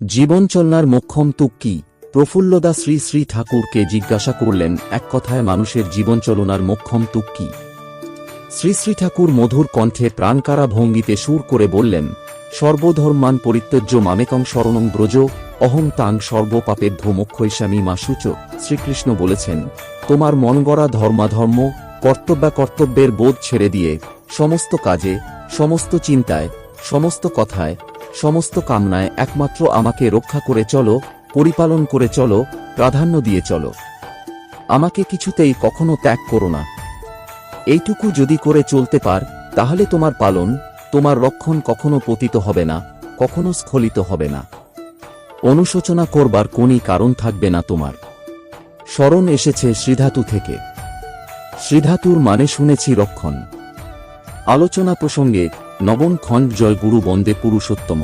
জীবনচলনার মোক্ষম তুক কি? প্রফুল্লদা শ্রী শ্রী ঠাকুরকে জিজ্ঞাসা করলেন, এক কথায় মানুষের জীবনচলনার মোক্ষম তুক কি? শ্রী শ্রী ঠাকুর মধুর কণ্ঠে প্রাণকারা ভঙ্গিতে সুর করে বললেন, সর্বধর্মান পরিত্যজ্য মামেকং শরণং ব্রজ, অহং তাং সর্বপাপেভ্য মোক্ষৈস্বামী মা সূচ, শ্রীকৃষ্ণ বলেছেন, তোমার মনগড়া ধর্মাধর্ম কর্তব্যা কর্তব্যের বোধ ছেড়ে দিয়ে, সমস্ত কাজে, সমস্ত চিন্তায়, সমস্ত কথায় সমস্ত কামনায় একমাত্র আমাকে রক্ষা করে চলো, পরিপালন করে চলো, প্রাধান্য দিয়ে চলো। আমাকে কিছুতেই কখনো ত্যাগ করো না। এইটুকু যদি করে চলতে পার, তাহলে তোমার পালন, তোমার রক্ষণ কখনো পতিত হবে না, কখনো স্খলিত হবে না। অনুশোচনা করবার কোনই কারণ থাকবে না তোমার। স্মরণ এসেছে শ্রীধাতু থেকে। শ্রীধাতুর মানে শুনেছি রক্ষণ। আলোচনা প্রসঙ্গে নবম খণ্ড জয় গুরু বন্দে পুরুষোত্তম